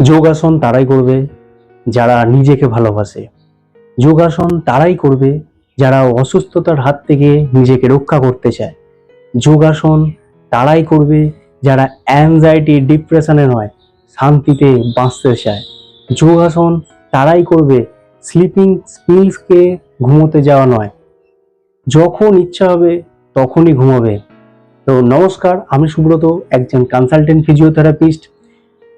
যোগাসন তারাই করবে যারা নিজেকে ভালোবাসে। যোগাসন তারাই করবে যারা অসুস্থতার হাত থেকে নিজেকে রক্ষা করতে চায়। যোগাসন তারাই করবে যারা অ্যাংজাইটি ডিপ্রেশনে নয়, শান্তিতে বাঁচতে চায়। যোগাসন তারাই করবে স্লিপিং স্পিলসকে ঘুমোতে যাওয়া নয়। যখন ইচ্ছা হবে তখনই ঘুমাবে। তো নমস্কার, আমি সুব্রত, একজন কনসালটেন্ট ফিজিওথেরাপিস্ট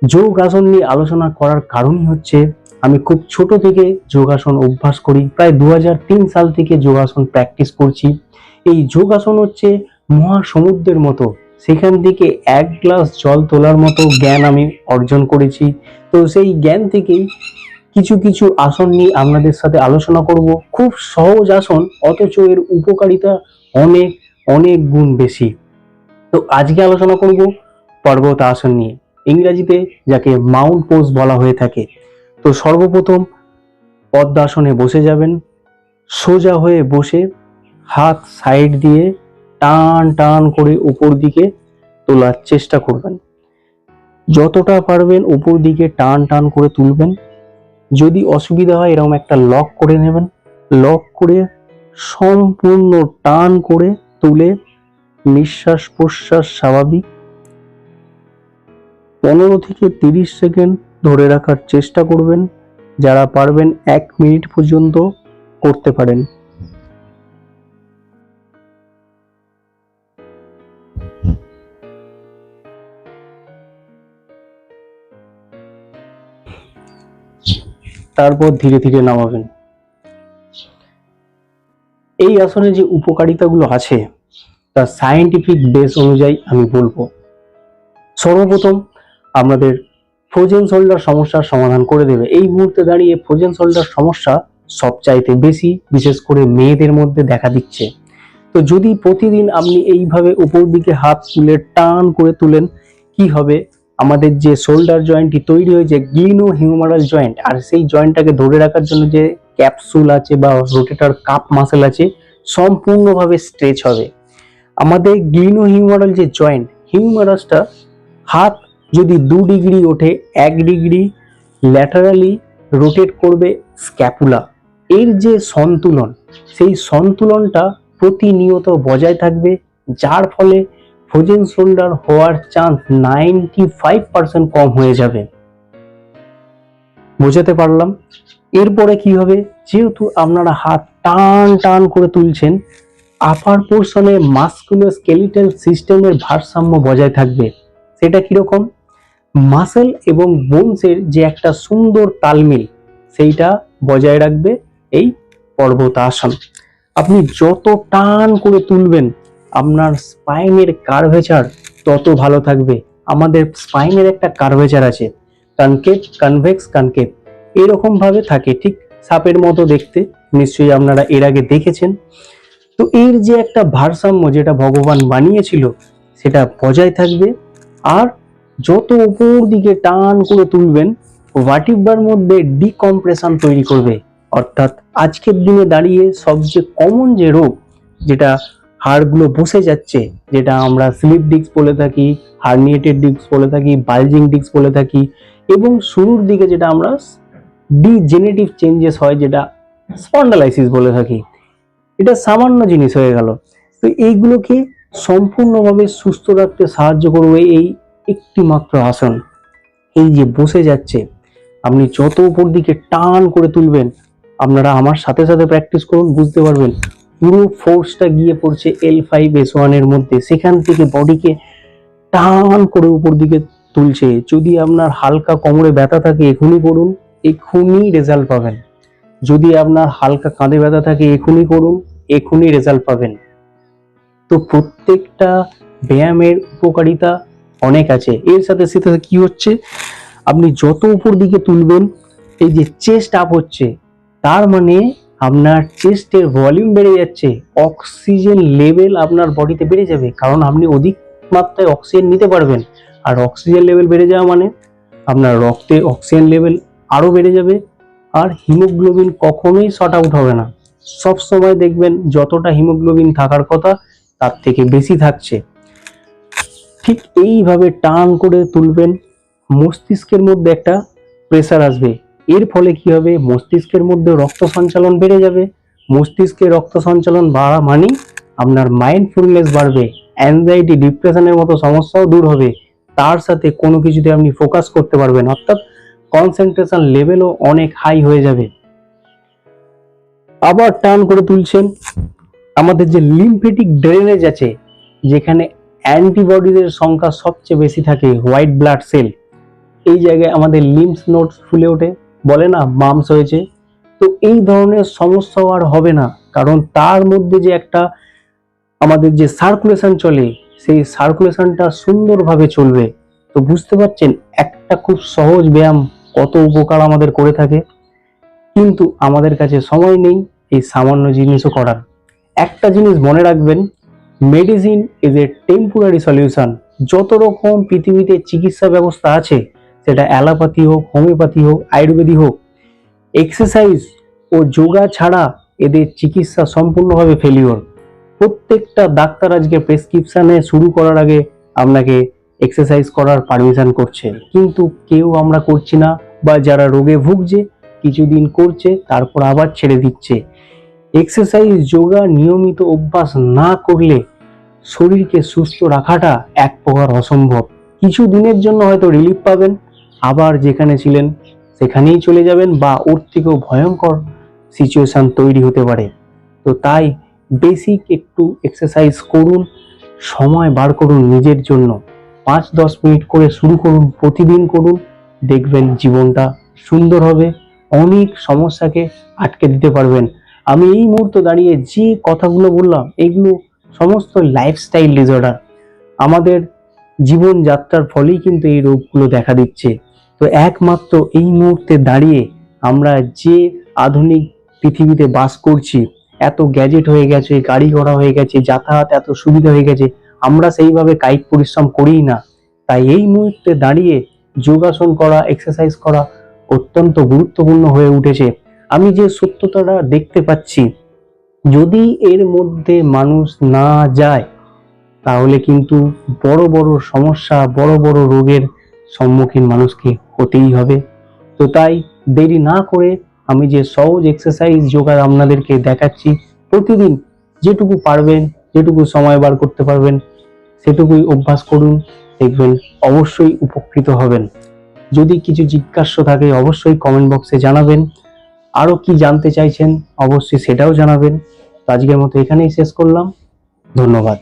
যোগ আসন নিয়ে আলোচনা করার কারণই হচ্ছে আমি খুব ছোট থেকে যোগাসন অভ্যাস করি, প্রায় দু হাজার তিন সাল থেকে যোগাসন প্র্যাকটিস করছি। এই যোগাসন হচ্ছে মহাসমুদ্রের মতো, সেখান থেকে এক গ্লাস জল তোলার মতো জ্ঞান আমি অর্জন করেছি। তো সেই জ্ঞান থেকেই কিছু কিছু আসন নিয়ে আপনাদের সাথে আলোচনা করব। খুব সহজ আসন, অথচ এর উপকারিতা অনেক অনেক গুণ বেশি। তো আজকে আলোচনা করব পর্বত আসন নিয়ে। ইংরেজিতে যাকে মাউন্ট পোজ বলা হয়ে থাকে। তো সর্বপ্রথম পদ্মাসনে বসে যাবেন। সোজা হয়ে বসে হাত সাইড দিয়ে টান টান করে উপর দিকে তোলার চেষ্টা করবেন। যতটা পারবেন উপর দিকে টান টান করে তুলবেন। যদি অসুবিধা হয় এরকম একটা লক করে নেবেন। লক করে সম্পূর্ণ টান করে তুলে নিঃশ্বাস প্রশ্বাস স্বাভাবিক পনেরো থেকে তিরিশ সেকেন্ড ধরে রাখার চেষ্টা করবেন, যারা পারবেন এক মিনিট পর্যন্ত করতে পারেন। তারপর ধীরে ধীরে নামাবেন। এই আসনে যে উপকারিতাগুলো আছে, তার সায়েন্টিফিক বেস অনুযায়ী আমি বলব। সর্বপ্রথম আমাদের ফ্রোজেন শোল্ডার সমস্যার সমাধান করে দেবে। এই মুহূর্তে দাঁড়িয়ে ফ্রোজেন শোল্ডার সমস্যা সবচাইতে বেশি, বিশেষ করে মেয়েদের মধ্যে দেখা দিচ্ছে। তো যদি প্রতিদিন আপনি এইভাবে উপর দিকে হাত তুলে টান করে তুলেন, কি হবে? আমাদের যে শোল্ডার জয়েন্টটি তৈরি হয়েছে গ্লিনো হিউমারাল জয়েন্ট আর সেই জয়েন্টটাকে ধরে রাখার জন্য যে ক্যাপসুল আছে বা রোটেটার কাপ মাসেল আছে, সম্পূর্ণভাবে স্ট্রেচ হবে। আমাদের গ্লিনো হিউমারাল যে জয়েন্ট হিউমারাসটা হাত যদি দু ডিগ্রি ওঠে, এক ডিগ্রি ল্যাটারালি রোটেট করবে স্ক্যাপুলা। এর যে সন্তুলন, সেই সন্তুলনটা প্রতিনিয়ত বজায় থাকবে, যার ফলে ফ্রোজেন শোল্ডার হওয়ার চান্স নাইনটি ফাইভ কম হয়ে যাবে। বোঝাতে পারলাম? এরপরে কি হবে? যেহেতু আপনারা হাত টান টান করে তুলছেন আপার পোর্শনে মাস্কুলো স্কেলিটাল সিস্টেমের ভারসাম্য বজায় থাকবে। সেটা কীরকম? মাসেল এবং বোনসের যে একটা সুন্দর তালমিল, সেইটা বজায় রাখবে এই পর্বতাসন। আপনি যত টান করে তুলবেন, আপনার স্পাইনের কার্ভেচার তত ভালো থাকবে। আমাদের স্পাইনের একটা কার্ভেচার আছে, কনকেভ, কনভেক্স, কনকেভ। এরকম ভাবে থাকে, ঠিক সাপের মতো দেখতে। নিশ্চয়ই আপনারা এর আগে দেখেছেন। তো এর যে একটা ভারসাম্য যেটা ভগবান বানিয়েছিল, সেটা বজায় থাকবে। আর যত উপর দিকে টান করে তুলবেন ভাটিব্বার মধ্যে ডিকম্প্রেশন তৈরি করবে? অর্থাৎ আজকের দিনে দাঁড়িয়ে সবচেয়ে কমন যে রোগ, যেটা হাড়গুলো বসে যাচ্ছে, যেটা আমরা স্লিপ ডিস্ক বলে থাকি হার্নিয়েটেড ডিস্ক বলে থাকি বালজিং ডিস্ক বলে থাকি, এবং শুরুর দিকে যেটা আমরা ডিজেনেটিভ চেঞ্জেস হয়, যেটা স্পন্ডালাইসিস বলে থাকি। এটা সামান্য জিনিস হয়ে গেল। তো এইগুলোকে সম্পূর্ণভাবে সুস্থ রাখতে সাহায্য করবে এই একটি মাত্র আসন। এই যে বসে যাচ্ছে, আপনি যত উপর দিকে টান করে তুলবেন, আপনারা আমার সাথে সাথে প্র্যাকটিস করুন, বুঝতে পারবেন। পুরো ফোর্সটা গিয়ে পড়ছে এল ফাইভ এস ওয়ানের মধ্যে। সেখান থেকে বডিকে টান করে উপর দিকে তুলছে। যদি আপনার হালকা কোমরে ব্যথা থাকে, এখনই করুন, এখনই রেজাল্ট পাবেন। যদি আপনার হালকা কাঁধে ব্যথা থাকে, এখনই করুন, এখনই রেজাল্ট পাবেন। তো প্রত্যেকটা ব্যায়ামের উপকারিতা অনেক আছে। এর সাথে সাথে কি হচ্ছে? আপনি যত উপর দিকে তুলবেন, এই যে চেস্ট আপ হচ্ছে, তার মানে আপনার চেস্টের ভলিউম বেড়ে যাচ্ছে। অক্সিজেন লেভেল আপনার বডিতে বেড়ে যাবে, কারণ আপনি অধিক মাত্রায় অক্সিজেন নিতে পারবেন। আর অক্সিজেন লেভেল বেড়ে যাওয়া মানে আপনার রক্তে অক্সিজেন লেভেল আরও বেড়ে যাবে, আর হিমোগ্লোবিন কখনোই শর্ট আউট হবে না। সব সময় দেখবেন যতটা হিমোগ্লোবিন থাকার কথা, তার থেকে বেশি থাকছে। ঠিক এইভাবে টান করে তুলবেন, মস্তিষ্কের মধ্যে একটা প্রেসার আসবে। এর ফলে কি হবে? মস্তিষ্কের মধ্যে রক্ত সঞ্চালন বেড়ে যাবে। মস্তিষ্কে রক্ত সঞ্চালন বাড়া মানেই আপনার মাইন্ডফুলনেস বাড়বে অ্যাংজাইটি ডিপ্রেশনের মতো সমস্যাও দূর হবে। তার সাথে কোনো কিছুতে আপনি ফোকাস করতে পারবেন, অর্থাৎ কনসেন্ট্রেশন লেভেলও অনেক হাই হয়ে যাবে। আবার টার্ন করে তুলছেন, আমাদের যে লিম্ফেটিক ড্রেনেজ আছে, যেখানে অ্যান্টিবডিদের সংখ্যা সবচেয়ে বেশি থাকে হোয়াইট ব্লাড সেল। এই জায়গায় আমাদের লিম্ফ নোটস ফুলে ওঠে, বলে না মামস হয়েছে। তো এই ধরনের সমস্যাও আর হবে না, কারণ তার মধ্যে যে একটা আমাদের যে সার্কুলেশন চলে, সেই সার্কুলেশনটা সুন্দরভাবে চলবে। তো বুঝতে পারছেন, একটা খুব সহজ ব্যায়াম কত উপকার আমাদের করে থাকে। কিন্তু আমাদের কাছে সময় নেই এই সামান্য জিনিসও করার। একটা জিনিস মনে রাখবেন medicine is a temporary solution যত রকম পৃথিবীতে চিকিৎসা ব্যবস্থা আছে, সেটা অ্যালোপ্যাথি হোক, হোমিওপ্যাথি হোক, আয়ুর্বেদিক হোক এক্সারসাইজ ও যোগা ছাড়া এদের চিকিৎসা সম্পূর্ণভাবে ফেলিওর প্রত্যেকটা ডাক্তার আজকে প্রেসক্রিপশানে শুরু করার আগে আপনাকে এক্সারসাইজ করার পারমিশন করছে। কিন্তু কেউ আমরা করছি না, বা যারা রোগে ভুগছে, কিছুদিন করছে, তারপর আবার ছেড়ে দিচ্ছে। এক্সারসাইজ যোগা নিয়মিত অভ্যাস না করলে শরীরকে সুস্থ রাখাটা এক প্রকার অসম্ভব। কিছু দিনের জন্য হয়তো রিলিফ পাবেন, আবার যেখানে ছিলেন সেখানেই চলে যাবেন বা ওর থেকেও ভয়ঙ্কর সিচুয়েশন তৈরি হতে পারে। তো তাই বেসিক একটু এক্সারসাইজ করুন, সময় বার করুন নিজের জন্য। পাঁচ দশ মিনিট করে শুরু করুন, প্রতিদিন করুন, দেখবেন জীবনটা সুন্দর হবে, অনেক সমস্যাকে আটকে দিতে পারবেন। আমি এই মুহূর্তে দাঁড়িয়ে যে কথাগুলো বললাম, এগুলো সমস্ত লাইফস্টাইল ডিসঅর্ডার আমাদের জীবনযাত্রার ফলেই কিন্তু এই রোগগুলো দেখা দিচ্ছে। তো একমাত্র এই মুহূর্তে দাঁড়িয়ে আমরা যে আধুনিক পৃথিবীতে বাস করছি, এত গ্যাজেট হয়ে গেছে, গাড়ি ঘোড়া হয়ে গেছে, যাতায়াত এত সুবিধা হয়ে গেছে, আমরা সেইভাবে কায়িক পরিশ্রম করি না। তাই এই মুহূর্তে দাঁড়িয়ে যোগাসন করা এক্সারসাইজ করা অত্যন্ত গুরুত্বপূর্ণ হয়ে উঠেছে। আমি যে সত্যতাটা দেখতে পাচ্ছি যদি এর মধ্যে মানুষ না যায়, তাহলে কিন্তু বড় বড় সমস্যা, বড় বড় রোগের সম্মুখীন মানুষকে হতেই হবে। তো তাই দেরি না করে আমি যে সহজ এক্সারসাইজ যোগা আপনাদেরকে দেখাচ্ছি, প্রতিদিন যেটুকু পারবেন, যেটুকু সময় বার করতে পারবেন, সেটুকুই অভ্যাস করুন, দেখবেন অবশ্যই উপকৃত হবেন। যদি কিছু জিজ্ঞাস্য থাকে, অবশ্যই কমেন্ট বক্সে জানাবেন। আরও কি জানতে চাইছেন অবশ্যই সেটাও জানাবেন। আজকের মতো এখানেই শেষ করলাম। ধন্যবাদ।